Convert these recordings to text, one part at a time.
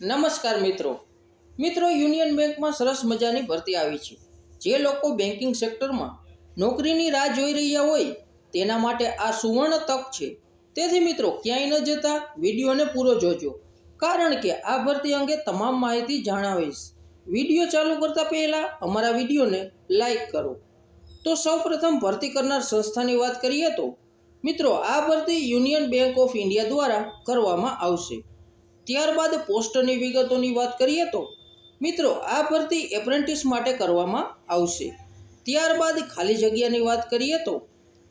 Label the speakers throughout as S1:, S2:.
S1: નમસ્કાર મિત્રો. મિત્રો, યુનિયન બેંકમાં સરસ મજાની ભરતી આવી છે. જે લોકો બેન્કિંગ સેક્ટરમાં નોકરીની રાહ જોઈ રહ્યા હોય, તેના માટે આ સુવર્ણ તક છે. તેથી મિત્રો, ક્યાંય ન જતા વિડીયોને પૂરો જોજો. કારણ કે આ ભરતી અંગે તમામ માહિતી જણાવીશ. વીડિયો ચાલુ કરતા પહેલાં અમારા વિડીયોને લાઈક કરો. તો સૌપ્રથમ ભરતી કરનાર સંસ્થાની વાત કરીએ તો, મિત્રો, આ ભરતી યુનિયન બેંક ઓફ ઇન્ડિયા દ્વારા કરવામાં આવશે. ત્યારબાદ પોસ્ટની વિગતોની વાત કરીએ તો, મિત્રો, આ ભરતી એપ્રેન્ટિસ માટે કરવામાં આવશે. ત્યારબાદ ખાલી જગ્યાની વાત કરીએ તો,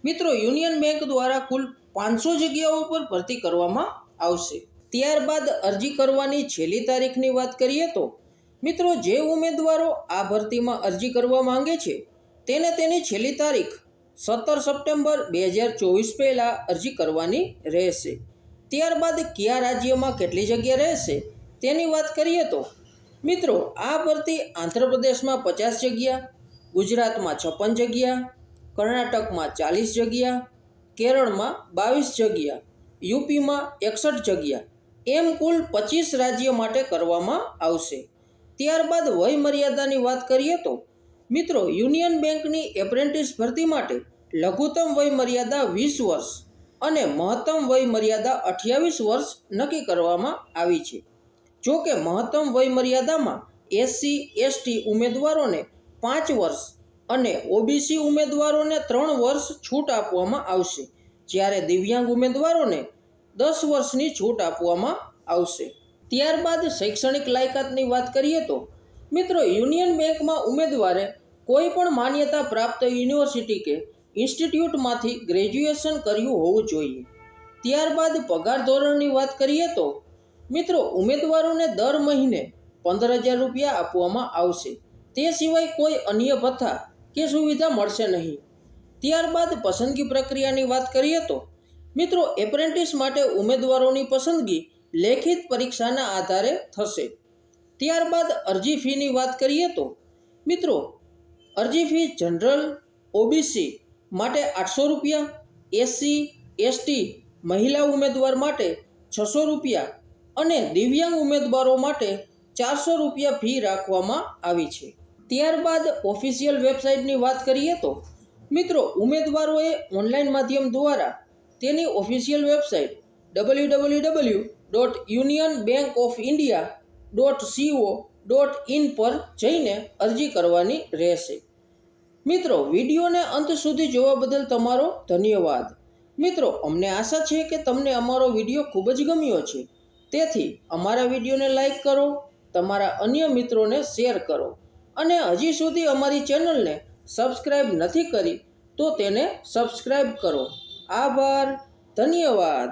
S1: મિત્રો, યુનિયન બેંક દ્વારા કુલ પાંચસો જગ્યાઓ પર ભરતી કરવામાં આવશે. ત્યારબાદ અરજી કરવાની છેલ્લી તારીખની વાત કરીએ તો, મિત્રો, જે ઉમેદવારો આ ભરતીમાં અરજી કરવા માંગે છે, તેને તેની છેલ્લી તારીખ સત્તર સપ્ટેમ્બર બે હજાર ચોવીસ પહેલાં અરજી કરવાની રહેશે. ત્યારબાદ કયા રાજ્યમાં કેટલી જગ્યા રહેશે તેની વાત કરીએ તો, મિત્રો, આ ભરતી આંધ્રપ્રદેશમાં પચાસ જગ્યા, ગુજરાતમાં છપ્પન જગ્યા, કર્ણાટકમાં ચાલીસ જગ્યા, કેરળમાં બાવીસ જગ્યા, યુપીમાં એકસઠ જગ્યા, એમ કુલ પચીસ રાજ્ય માટે કરવામાં આવશે. ત્યારબાદ વય મર્યાદાની વાત કરીએ તો, મિત્રો, યુનિયન બેંકની એપ્રેન્ટિસ ભરતી માટે લઘુત્તમ વય મર્યાદા વીસ વર્ષ અને મહત્તમ વય મર્યાદા અઠ્યાવીસ વર્ષ નક્કી કરવામાં આવી છે. જો કે મહત્તમ વય મર્યાદામાં એસસી, એસટી ઉમેદવારોને પાંચ વર્ષ અને ઓબીસી ઉમેદવારોને ત્રણ વર્ષ છૂટ આપવામાં આવશે, જ્યારે દિવ્યાંગ ઉમેદવારોને દસ વર્ષની છૂટ આપવામાં આવશે. ત્યારબાદ શૈક્ષણિક લાયકાતની વાત કરીએ તો, મિત્રો યુનિયન બેંકમાં ઉમેદવારે કોઈ પણ માન્યતા પ્રાપ્ત યુનિવર્સિટી કે ઇન્સ્ટિટ્યૂટમાંથી ગ્રેજ્યુએશન કર્યું હોવું જોઈએ. ત્યારબાદ પગાર ધોરણની વાત કરીએ તો, મિત્રો, ઉમેદવારોને દર મહિને પંદર હજાર રૂપિયા આપવામાં આવશે. તે સિવાય કોઈ અન્ય ભથ્થા કે સુવિધા મળશે નહીં. ત્યારબાદ પસંદગી પ્રક્રિયાની વાત કરીએ તો, મિત્રો, એપ્રેન્ટિસ માટે ઉમેદવારોની પસંદગી લેખિત પરીક્ષાના આધારે થશે. ત્યારબાદ અરજી ફીની વાત કરીએ તો, મિત્રો, અરજી ફી જનરલ, ઓબીસી માટે આઠસો રૂપિયા, એસસી, એસટી, મહિલા ઉમેદવાર માટે છસો રૂપિયા અને દિવ્યાંગ ઉમેદવારો માટે ચારસો રૂપિયા ફી રાખવામાં આવી છે. ત્યારબાદ ઓફિશિયલ વેબસાઇટની વાત કરીએ તો, મિત્રો, ઉમેદવારોએ ઓનલાઈન માધ્યમ દ્વારા તેની official website W W W dot Union Bank of India dot co dot in પર જઈને અરજી કરવાની રહેશે. મિત્રો, વિડીયોને અંત સુધી જોવા બદલ તમારો ધન્યવાદ. મિત્રો, અમને આશા છે કે તમને અમારો વીડિયો ખૂબ જ ગમ્યો છે. તેથી, અમારા વિડીયોને લાઈક કરો, તમારા અન્ય મિત્રોને શેર કરો અને હજી સુધી અમારી ચેનલને સબસ્ક્રાઈબ નથી કરી તો તેને સબસ્ક્રાઈબ કરો. આભાર, ધન્યવાદ.